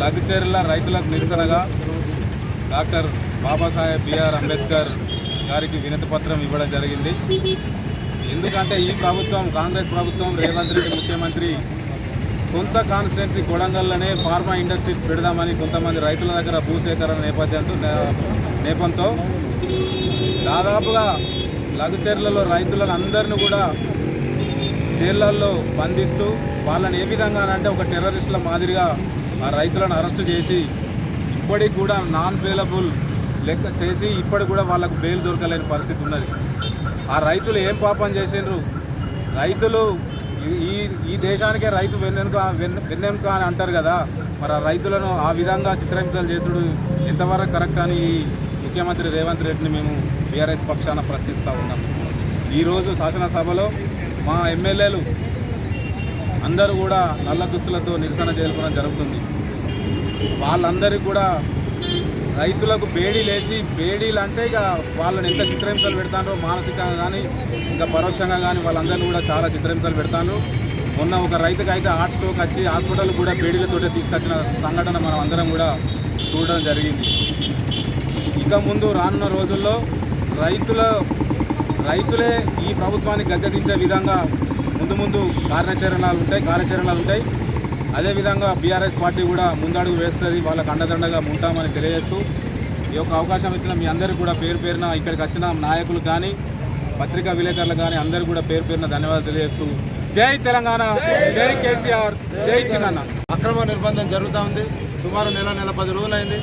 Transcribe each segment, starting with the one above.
లగ్చెర్ల రైతులకు నిరసనగా doctor Babasaheb BR Ambedkar గారికి వినతి పత్రం ఇవ్వడం జరిగింది. ఎందుకంటే ఈ ప్రభుత్వం కాంగ్రెస్ ప్రభుత్వం రేవంత్ రెడ్డి ముఖ్యమంత్రి సొంత కాన్స్టిట్యున్సీ కొడంగల్లోనే ఫార్మా ఇండస్ట్రీస్ పెడదామని కొంతమంది రైతుల దగ్గర భూసేకరణ నేపథ్యంతో నే- నేపంతో దాదాపుగా లఘుచర్లలో రైతులను అందరిని కూడా జైళ్ళలో బంధిస్తూ వాళ్ళని ఏ విధంగా అంటే ఒక టెర్రరిస్టుల మాదిరిగా ఆ రైతులను అరెస్ట్ చేసి ఇప్పటికి కూడా నాన్ బెయిలబుల్ లెక్క చేసి ఇప్పటికి కూడా వాళ్ళకు బెయిల్ దొరకలేని పరిస్థితి ఉన్నది. ఆ రైతులు ఏం పాపం చేసిండ్రు? రైతులు ఈ- ఈ దేశానికే రైతు వెన్నెనుక వెన్నెనుక అని అంటారు కదా మరి ఆ రైతులను ఆ విధంగా చిత్రహింసలు చేసుడు ఎంతవరకు కరెక్ట్ అని ఈ ముఖ్యమంత్రి రేవంత్ రెడ్డిని మేము బీఆర్ఎస్ పక్షాన ప్రశ్నిస్తూ ఉన్నాం. ఈరోజు శాసనసభలో మా ఎమ్మెల్యేలు అందరూ కూడా నల్ల దుస్తులతో నిరసన చేసుకోవడం జరుగుతుంది. వాళ్ళందరికీ కూడా రైతులకు బేడీ లేచి బేడీలు అంటే ఇక వాళ్ళని ఎంత చిత్రహింసలు పెడతారో మానసికంగా కానీ ఇంకా పరోక్షంగా కానీ వాళ్ళందరినీ కూడా చాలా చిత్రహింసలు పెడతాను మొన్న ఒక రైతుకు అయితే హార్ట్ స్ట్రోక్ వచ్చి హాస్పిటల్ కూడా బేడీలతోటే తీసుకొచ్చిన సంఘటన మనం అందరం కూడా చూడడం జరిగింది. ఇంకా ముందు రానున్న రోజుల్లో రైతుల రైతులే ఈ ప్రభుత్వాన్ని గద్దెదించే విధంగా ముందు ముందు కార్యాచరణలు ఉంటాయి కార్యాచరణలు ఉంటాయి. అదేవిధంగా బీఆర్ఎస్ పార్టీ కూడా ముందడుగు వేస్తుంది వాళ్ళకు అండదండగా ఉంటామని తెలియజేస్తూ ఈ యొక్క అవకాశం ఇచ్చిన మీ అందరికీ కూడా పేరు పేరున ఇక్కడికి వచ్చిన నాయకులు కానీ పత్రికా విలేకరులు కానీ అందరికీ కూడా పేరు పేరున ధన్యవాదాలు తెలియజేస్తూ జై తెలంగాణ జై కేసీఆర్ జై చిన్న అక్రమ నిర్బంధం జరుగుతూ ఉంది. సుమారు నెల నెల పది రోజులైంది.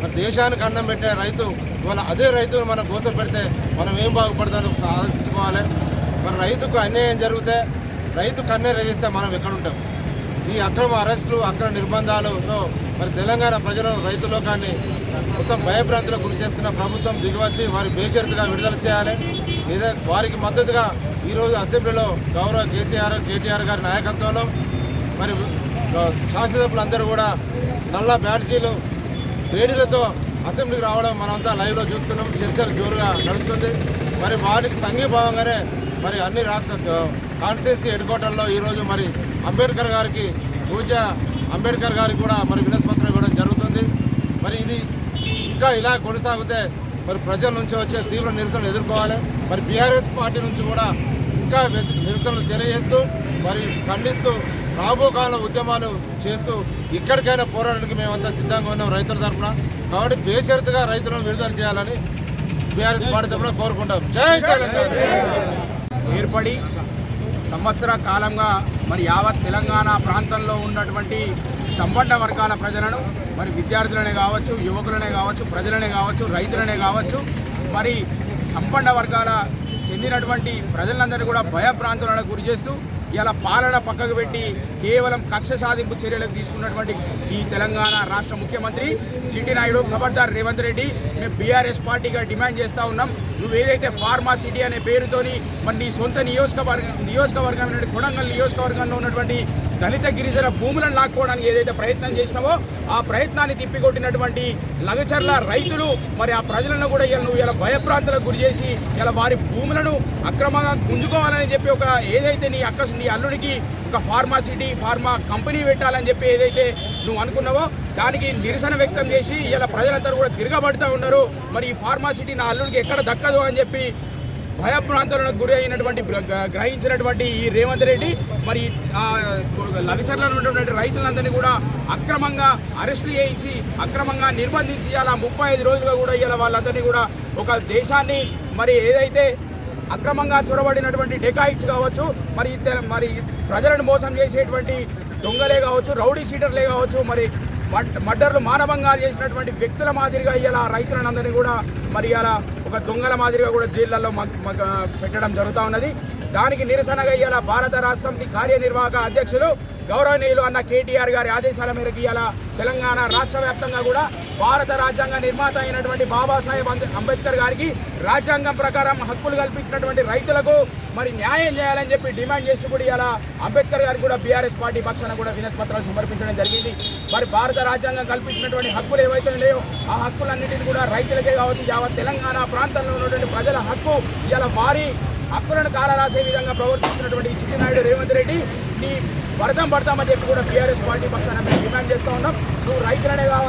మరి దేశానికి అన్నం పెట్టే రైతు ఇవాళ అదే రైతును మనం కోసం పెడితే మనం ఏం బాగుపడుతుందో సాధించుకోవాలి మరి రైతుకు అన్యాయం జరిగితే రైతు కన్నే రజిస్తే మనం ఎక్కడుంటాం ఈ అక్రమ అరెస్టులు అక్రమ నిర్బంధాలతో మరి తెలంగాణ ప్రజలను రైతు లోకాన్ని మొత్తం భయభ్రాంతులకు గురి చేస్తున్న ప్రభుత్వం దిగివచ్చి వారి బేషరతుగా విడుదల చేయాలి. లేదా వారికి మద్దతుగా ఈరోజు అసెంబ్లీలో గౌరవ కేసీఆర్ కేటీఆర్ గారి నాయకత్వంలో మరి శాసనసభ్యులందరూ కూడా నల్ల బ్యాడ్జీలు వేడిలతో అసెంబ్లీకి రావడం మనమంతా లైవ్లో చూస్తున్నాం. చర్చలు జోరుగా నడుస్తుంది. మరి వారికి సంఘీభావంగానే మరి అన్ని రాష్ట్ర కాన్స్టిట్యూన్సీ హెడ్ క్వార్టర్లో ఈరోజు మరి అంబేద్కర్ గారికి పూజ అంబేద్కర్ గారికి కూడా మరి వినతి పత్రం ఇవ్వడం జరుగుతుంది. మరి ఇది ఇంకా ఇలా కొనసాగితే మరి ప్రజల నుంచి వచ్చే తీవ్ర నిరసనలు ఎదుర్కోవాలి. మరి బీఆర్ఎస్ పార్టీ నుంచి కూడా ఇంకా నిరసనలు తెలియజేస్తూ మరి ఖండిస్తూ రాబో కాలం ఉద్యమాలు చేస్తూ ఇక్కడికైనా పోరాడడానికి మేమంతా సిద్ధంగా ఉన్నాం రైతుల తరఫున. కాబట్టి బేషరతుగా రైతులను విడుదల చేయాలని బీఆర్ఎస్ పార్టీ తరఫున కోరుకుంటాం. జై తెలంగాణ! ఏర్పడి సంవత్సర కాలంగా మరి యావత్ తెలంగాణ ప్రాంతంలో ఉన్నటువంటి సంపన్న వర్గాల ప్రజలను మరి విద్యార్థులనే కావచ్చు యువకులనే కావచ్చు ప్రజలనే కావచ్చు రైతులనే కావచ్చు మరి సంపన్న వర్గాల చెందినటువంటి ప్రజలందరినీ కూడా భయభ్రాంతులకు గురి చేస్తూ ఇలా పాలన పక్కకు పెట్టి కేవలం కక్ష సాధింపు చర్యలకు తీసుకున్నటువంటి ఈ తెలంగాణ రాష్ట్ర ముఖ్యమంత్రి సిటీ నాయుడు ఖబర్దార్ రేవంత్ రెడ్డి మేము బీఆర్ఎస్ పార్టీగా డిమాండ్ చేస్తూ ఉన్నాం. నువ్వు ఏదైతే ఫార్మా సిటీ అనే పేరుతోని మరి నీ సొంత నియోజకవర్గ నియోజకవర్గం కొడంగల్ నియోజకవర్గంలో ఉన్నటువంటి దళిత గిరిజన భూములను లాక్కోవడానికి ఏదైతే ప్రయత్నం చేసినావో ఆ ప్రయత్నాన్ని తిప్పికొట్టినటువంటి లగచర్ల రైతులు మరి ఆ ప్రజలను కూడా ఇలా నువ్వు ఇలా భయప్రాంతాలకు గురి చేసి ఇలా వారి భూములను అక్రమంగా గుంజుకోవాలని చెప్పి ఒక ఏదైతే నీ అక్క నీ అల్లుడికి ఒక ఫార్మా సిటీ ఫార్మా కంపెనీ పెట్టాలని చెప్పి ఏదైతే నువ్వు అనుకున్నావో దానికి నిరసన వ్యక్తం చేసి ఇలా ప్రజలందరూ కూడా తిరగబడుతూ ఉన్నారు. మరి ఈ ఫార్మా సిటీ నా అల్లుడికి ఎక్కడ దక్కదు అని చెప్పి భయభ్రాంతులకు గురి అయినటువంటి గ్రహించినటువంటి ఈ రేవంత్ రెడ్డి మరి లగచర్లలో ఉన్నటువంటి రైతులందరినీ కూడా అక్రమంగా అరెస్టులు చేయించి అక్రమంగా నిర్బంధించి అలా ముప్పై ఐదు రోజులుగా కూడా ఇలా వాళ్ళందరినీ కూడా ఒక దేశాన్ని మరి ఏదైతే అక్రమంగా చొరబడినటువంటి డెకాయిట్స్ కావచ్చు మరి మరి ప్రజలను మోసం చేసేటువంటి దొంగలే కావచ్చు రౌడీ షీటర్లే కావచ్చు మరి మర్డర్లు మానవంగా చేసినటువంటి వ్యక్తుల మాదిరిగా ఇలా రైతులందరినీ కూడా మరి ఇలా ఒక దొంగల మాదిరిగా కూడా జైళ్ళలో పెట్టడం జరుగుతూ ఉన్నది. దానికి నిరసనగా ఇలా భారత రాష్ట్రం కార్యనిర్వాహక అధ్యక్షులు గౌరవనీయులు అన్న కేటీఆర్ గారి ఆదేశాల మేరకు ఇవాళ తెలంగాణ రాష్ట్ర వ్యాప్తంగా కూడా భారత రాజ్యాంగ నిర్మాత అయినటువంటి బాబాసాహెబ్ అంబేద్కర్ గారికి రాజ్యాంగం ప్రకారం హక్కులు కల్పించినటువంటి రైతులకు మరి న్యాయం చేయాలని చెప్పి డిమాండ్ చేసి కూడా ఇలా అంబేద్కర్ గారికి కూడా బీఆర్ఎస్ పార్టీ పక్షాన కూడా వినతి పత్రాలు సమర్పించడం జరిగింది. మరి భారత రాజ్యాంగం కల్పించినటువంటి హక్కులు ఏవైతే ఉన్నాయో ఆ హక్కులన్నింటినీ కూడా రైతులకే కావచ్చు యావత్ తెలంగాణ ప్రాంతంలో ఉన్నటువంటి ప్రజల హక్కు ఇలా వారి హక్కులను కాలరాసే విధంగా ప్రవర్తిస్తున్నటువంటి చిట్టినాయుడు రేవంత్ రెడ్డి నీ వరదం పడతామని చెప్పి కూడా బీఆర్ఎస్ పార్టీ పక్షాన మేము డిమాండ్ చేస్తూ ఉన్నాం. నువ్వు రైతులనే కావ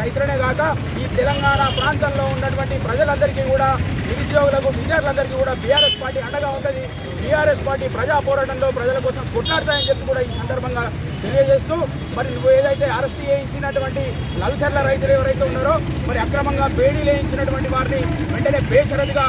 రైతులనే కాక ఈ తెలంగాణ ప్రాంతంలో ఉన్నటువంటి ప్రజలందరికీ కూడా నిరుద్యోగులకు విద్యార్థులందరికీ కూడా బీఆర్ఎస్ పార్టీ అండగా ఉంటుంది. బీఆర్ఎస్ పార్టీ ప్రజా పోరాటంలో ప్రజల కోసం కొట్లాడతాయని చెప్పి కూడా ఈ సందర్భంగా తెలియజేస్తూ మరి నువ్వు ఏదైతే అరెస్ట్ చేయించినటువంటి లవిచర్ల రైతులు ఎవరైతే ఉన్నారో మరి అక్రమంగా బేడీ లేయించినటువంటి వారిని వెంటనే బేషరతుగా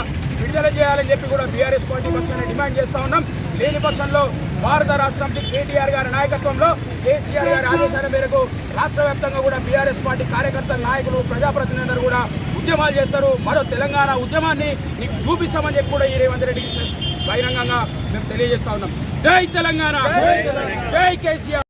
విడుదల చేయాలని చెప్పి కూడా బీఆర్ఎస్ పార్టీ పక్షాన్ని డిమాండ్ చేస్తా ఉన్నాం. లేని పక్షంలో భారత రాష్ట్ర సమితి కేటీఆర్ గారి నాయకత్వంలో కేసీఆర్ గారి ఆదేశాల మేరకు రాష్ట్ర వ్యాప్తంగా కూడా బీఆర్ఎస్ పార్టీ కార్యకర్తల నాయకులు ప్రజాప్రతినిధులు కూడా ఉద్యమాలు చేస్తారు. మరో తెలంగాణ ఉద్యమాన్ని నీకు చూపిస్తామని చెప్పి కూడా ఈ రేవంత్ రెడ్డికి బహిరంగంగా మేము తెలియజేస్తా ఉన్నాం. జై తెలంగాణ! జై కేసీఆర్!